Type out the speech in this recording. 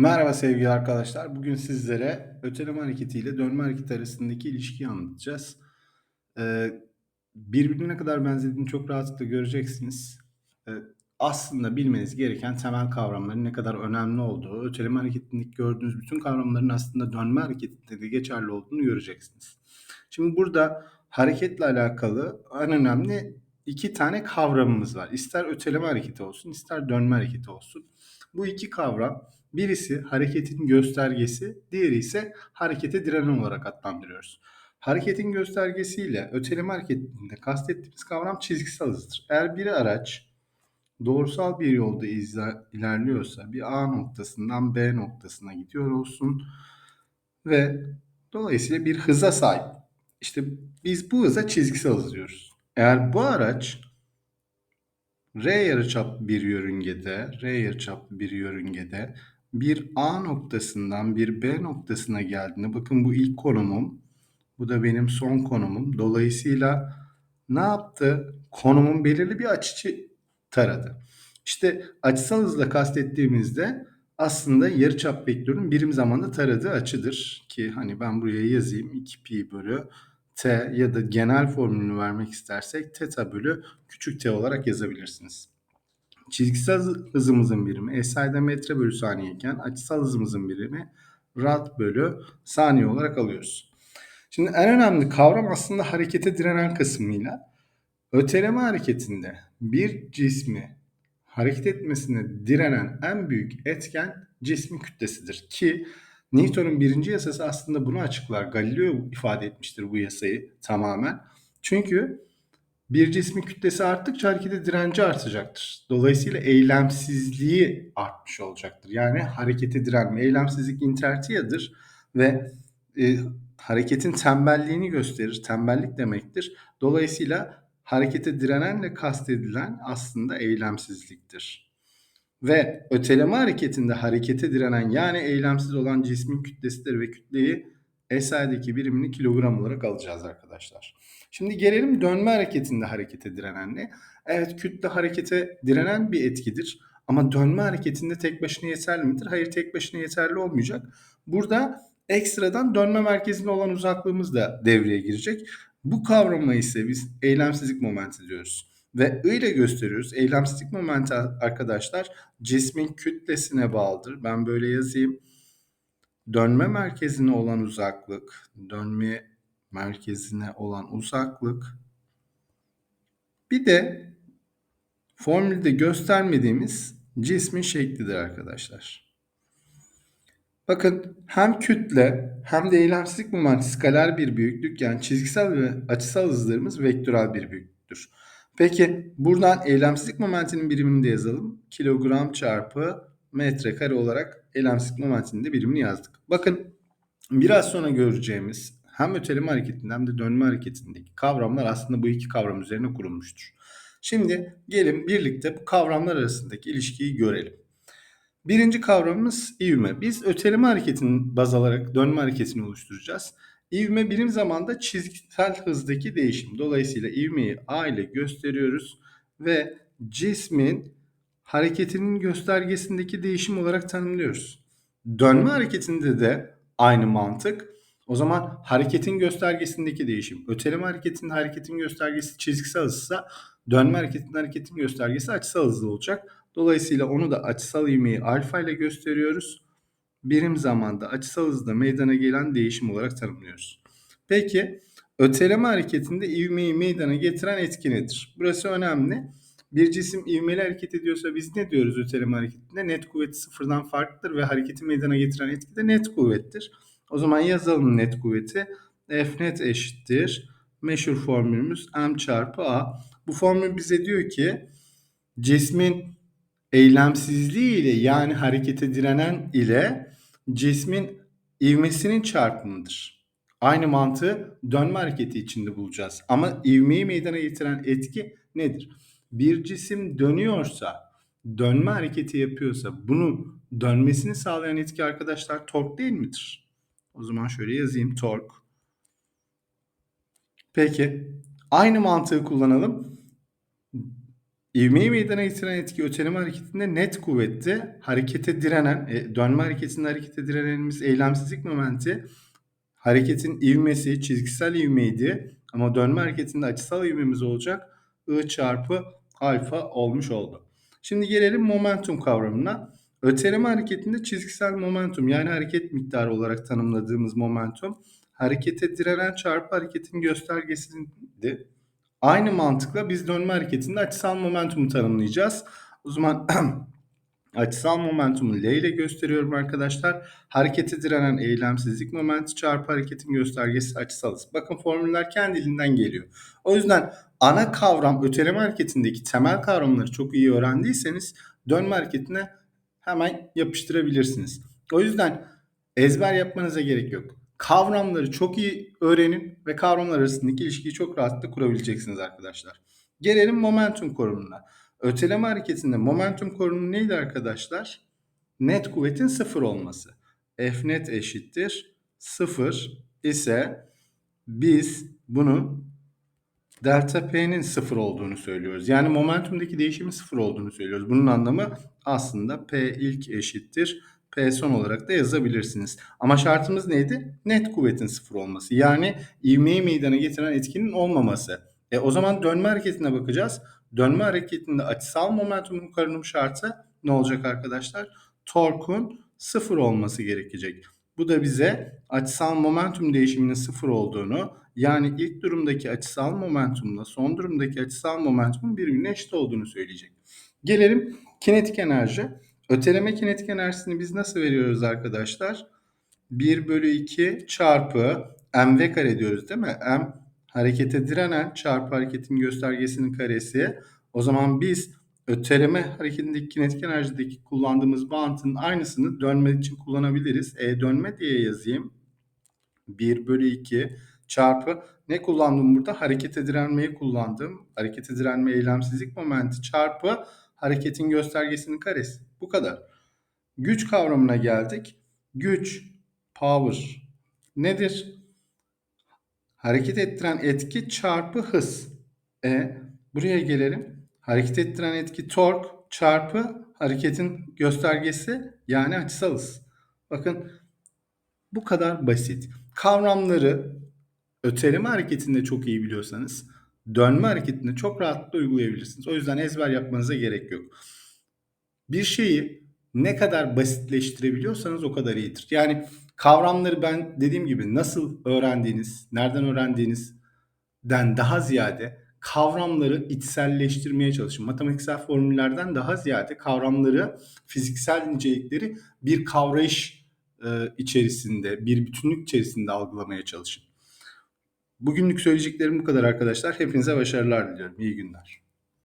Merhaba sevgili arkadaşlar. Bugün sizlere öteleme hareketi ile dönme hareketi arasındaki ilişkiyi anlatacağız. Eee, birbirine ne kadar benzediğini çok rahatlıkla göreceksiniz. Eee, aslında bilmeniz gereken temel kavramların ne kadar önemli olduğu, öteleme hareketindeki gördüğünüz bütün kavramların aslında dönme hareketinde de geçerli olduğunu göreceksiniz. Şimdi burada hareketle alakalı en önemli iki tane kavramımız var. İster öteleme hareketi olsun, ister dönme hareketi olsun. Bu iki kavram birisi hareketin göstergesi, diğeri ise harekete direnen olarak adlandırıyoruz. Hareketin göstergesiyle öteleme hareketinde kastettiğimiz kavram çizgisel hızdır. Eğer bir araç doğrusal bir yolda ilerliyorsa bir A noktasından B noktasına gidiyor olsun ve dolayısıyla bir hıza sahip. İşte biz bu hıza çizgisel hız diyoruz. Eğer bu araç R yarıçaplı bir yörüngede, R yarıçaplı bir yörüngede bir A noktasından bir B noktasına geldiğinde bakın bu ilk konumum, bu da benim son konumum. Dolayısıyla ne yaptı? Konumun belirli bir açı taradı. İşte açısal hızla kastettiğimizde aslında yarıçap vektörün birim zamanda taradığı açıdır ki hani ben buraya yazayım 2 pi bölü t ya da genel formülünü vermek istersek teta bölü küçük t olarak yazabilirsiniz. Çizgisel hızımızın birimi SI'de metre bölü saniye iken açısal hızımızın birimi rad bölü saniye olarak alıyoruz. Şimdi en önemli kavram aslında harekete direnen kısmıyla öteleme hareketinde bir cismi hareket etmesine direnen en büyük etken cismin kütlesidir ki Newton'un birinci yasası aslında bunu açıklar. Galileo ifade etmiştir bu yasayı tamamen. Çünkü bir cismin kütlesi arttıkça harekete direnci artacaktır. Dolayısıyla eylemsizliği artmış olacaktır. Yani harekete direnme. Eylemsizlik intertiyadır ve e, hareketin tembelliğini gösterir. Tembellik demektir. Dolayısıyla harekete direnenle kastedilen aslında eylemsizliktir. Ve öteleme hareketinde harekete direnen yani eylemsiz olan cismin kütlesidir ve kütleyi SI'deki birimini kilogram olarak alacağız arkadaşlar. Şimdi gelelim dönme hareketinde harekete direnenle. Evet kütle harekete direnen bir etkidir. Ama dönme hareketinde tek başına yeterli midir? Hayır tek başına yeterli olmayacak. Burada ekstradan dönme merkezine olan uzaklığımız da devreye girecek. Bu kavrama ise biz eylemsizlik momenti diyoruz. Ve öyle gösteriyoruz. Eylemsizlik momenti arkadaşlar cismin kütlesine bağlıdır. Ben böyle yazayım. Dönme merkezine olan uzaklık, dönme merkezine olan uzaklık. Bir de formülde göstermediğimiz cismin şeklidir arkadaşlar. Bakın hem kütle hem de eylemsizlik momenti skaler bir büyüklük yani çizgisel ve açısal hızlarımız vektörel bir büyüklüktür. Peki buradan eylemsizlik momentinin birimini de yazalım. Kilogram çarpı metrekare olarak eylemsizlik momentinin de birimini yazdık. Bakın biraz sonra göreceğimiz hem öteleme hareketinde hem de dönme hareketindeki kavramlar aslında bu iki kavram üzerine kurulmuştur. Şimdi gelin birlikte bu kavramlar arasındaki ilişkiyi görelim. Birinci kavramımız ivme. Biz öteleme hareketini baz alarak dönme hareketini oluşturacağız. İvme birim zamanda çizgisel hızdaki değişim. Dolayısıyla ivmeyi A ile gösteriyoruz ve cismin hareketinin göstergesindeki değişim olarak tanımlıyoruz. Dönme hareketinde de aynı mantık. O zaman hareketin göstergesindeki değişim. Öteleme hareketin hareketin göstergesi çizgisel hızsa dönme hareketin hareketin göstergesi açısal hızlı olacak. Dolayısıyla onu da açısal ivmeyi alfa ile gösteriyoruz. Birim zamanda açısal hızda meydana gelen değişim olarak tanımlıyoruz. Peki öteleme hareketinde ivmeyi meydana getiren etki nedir? Burası önemli. Bir cisim ivmeli hareket ediyorsa biz ne diyoruz öteleme hareketinde? Net kuvveti sıfırdan farklıdır ve hareketi meydana getiren etki de net kuvvettir. O zaman yazalım net kuvveti. F net eşittir. Meşhur formülümüz M çarpı A. Bu formül bize diyor ki cismin eylemsizliği ile yani harekete direnen ile cismin ivmesinin çarpımıdır. Aynı mantığı dönme hareketi içinde bulacağız. Ama ivmeyi meydana getiren etki nedir? Bir cisim dönüyorsa, dönme hareketi yapıyorsa bunu dönmesini sağlayan etki arkadaşlar tork değil midir? O zaman şöyle yazayım tork. Peki aynı mantığı kullanalım. İvmeyi meydana getiren etki öteleme hareketinde net kuvvetli, harekete direnen, e, dönme hareketinde harekete direnenimiz eylemsizlik momenti, hareketin ivmesi çizgisel ivmeydi ama dönme hareketinde açısal ivmemiz olacak. I çarpı alfa olmuş oldu. Şimdi gelelim momentum kavramına. Öteleme hareketinde çizgisel momentum yani hareket miktarı olarak tanımladığımız momentum harekete direnen çarpı hareketin göstergesiydi. Aynı mantıkla biz dönme hareketinde açısal momentumu tanımlayacağız. O zaman açısal momentumu L ile gösteriyorum arkadaşlar. Harekete direnen eylemsizlik momenti çarpı hareketin göstergesi açısalız. Bakın formüller kendiliğinden geliyor. O yüzden ana kavram öteleme hareketindeki temel kavramları çok iyi öğrendiyseniz dönme hareketine hemen yapıştırabilirsiniz. O yüzden ezber yapmanıza gerek yok. Kavramları çok iyi öğrenin ve kavramlar arasındaki ilişkiyi çok rahatlıkla kurabileceksiniz arkadaşlar. Gelelim momentum korunumuna. Öteleme hareketinde momentum korunumu neydi arkadaşlar? Net kuvvetin sıfır olması. F net eşittir sıfır ise biz bunu delta P'nin sıfır olduğunu söylüyoruz. Yani momentumdaki değişimin sıfır olduğunu söylüyoruz. Bunun anlamı aslında P ilk eşittir P son olarak da yazabilirsiniz. Ama şartımız neydi? Net kuvvetin sıfır olması. Yani ivmeyi meydana getiren etkinin olmaması. E, o zaman dönme hareketine bakacağız. Dönme hareketinde açısal momentumun korunum şartı ne olacak arkadaşlar? Torkun sıfır olması gerekecek. Bu da bize açısal momentum değişiminin sıfır olduğunu yani ilk durumdaki açısal momentumla son durumdaki açısal momentumun birbirine eşit olduğunu söyleyecek. Gelelim kinetik enerji. Öteleme kinetik enerjisini biz nasıl veriyoruz arkadaşlar? 1 bölü 2 çarpı mv kare diyoruz değil mi? M harekete direnen çarpı hareketin göstergesinin karesi. O zaman biz öteleme hareketindeki kinetik enerjideki kullandığımız bağıntının aynısını dönme için kullanabiliriz. E dönme diye yazayım. 1 bölü 2 çarpı ne kullandım burada? Harekete direnmeyi kullandım. Harekete direnme eylemsizlik momenti çarpı hareketin göstergesinin karesi. Bu kadar. Güç kavramına geldik. Güç, power nedir? Hareket ettiren etki çarpı hız. E buraya gelelim. Hareket ettiren etki tork çarpı hareketin göstergesi yani açısal hız. Bakın bu kadar basit. Kavramları öteleme hareketinde çok iyi biliyorsanız dönme hareketinde çok rahatlıkla uygulayabilirsiniz. O yüzden ezber yapmanıza gerek yok. Bir şeyi ne kadar basitleştirebiliyorsanız o kadar iyidir. Yani kavramları ben dediğim gibi nasıl öğrendiğiniz, nereden öğrendiğinizden daha ziyade kavramları içselleştirmeye çalışın. Matematiksel formüllerden daha ziyade kavramları, fiziksel nicelikleri bir kavrayış e, içerisinde, bir bütünlük içerisinde algılamaya çalışın. Bugünlük söyleyeceklerim bu kadar arkadaşlar. Hepinize başarılar diliyorum. İyi günler.